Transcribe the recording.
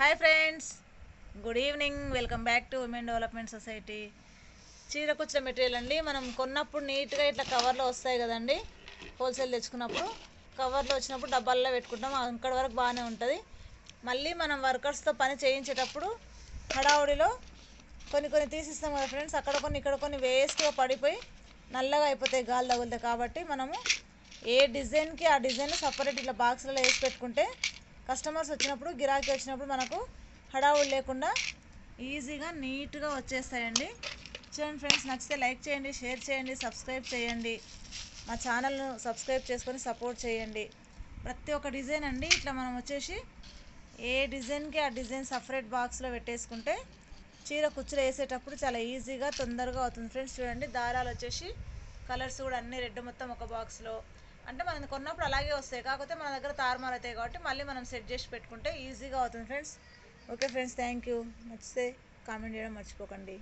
Hi friends good evening welcome back to women development society చీర కుచ్చిన material అండి. మనం కొన్నప్పుడు నీట్గా ఇట్లా కవర్లో వస్తాయి కదండి. హోల్సేల్ తెచ్చుకున్నప్పుడు కవర్లో వచ్చినప్పుడు డబ్బాల్లో పెట్టుకుంటాం. అక్కడి వరకు బాగానే ఉంటుంది. మళ్ళీ మనం వర్కర్స్తో పని చేయించేటప్పుడు హడావుడిలో కొన్ని కొన్ని తీసిస్తాం కదా ఫ్రెండ్స్ అక్కడ కొన్ని ఇక్కడ కొన్ని వేస్ట్గా పడిపోయి నల్లగా అయిపోతాయి గాలి తగులుతాయి. కాబట్టి మనము ఏ డిజైన్కి ఆ డిజైన్ సపరేట్ ఇట్లా బాక్స్లలో వేసి పెట్టుకుంటే కస్టమర్స్ వచ్చినప్పుడు గిరాకీ వచ్చినప్పుడు మనకు హడావుడి లేకుండా ఈజీగా నీట్గా వచ్చేస్తాయండి. చూడండి ఫ్రెండ్స్ నచ్చితే లైక్ చేయండి షేర్ చేయండి సబ్స్క్రైబ్ చేయండి. మా ఛానల్ను సబ్స్క్రైబ్ చేసుకొని సపోర్ట్ చేయండి. ప్రతి ఒక్క డిజైన్ అండి ఇట్లా మనం వచ్చేసి ఏ డిజైన్కి ఆ డిజైన్ సపరేట్ బాక్స్లో పెట్టేసుకుంటే చీర కుచ్చులు వేసేటప్పుడు చాలా ఈజీగా తొందరగా అవుతుంది. ఫ్రెండ్స్ చూడండి దారాలు వచ్చేసి కలర్స్ కూడా అన్ని రెడ్ మొత్తం ఒక బాక్స్లో. అంటే మనం కొన్నప్పుడు అలాగే వస్తాయి. కాకపోతే మన దగ్గర తారుమారు అవుతాయి కాబట్టి మళ్ళీ మనం సెట్ చేసి పెట్టుకుంటే ఈజీగా అవుతుంది friends okay friends thank you నచ్చితే కామెంట్ చేయడం మర్చిపోకండి.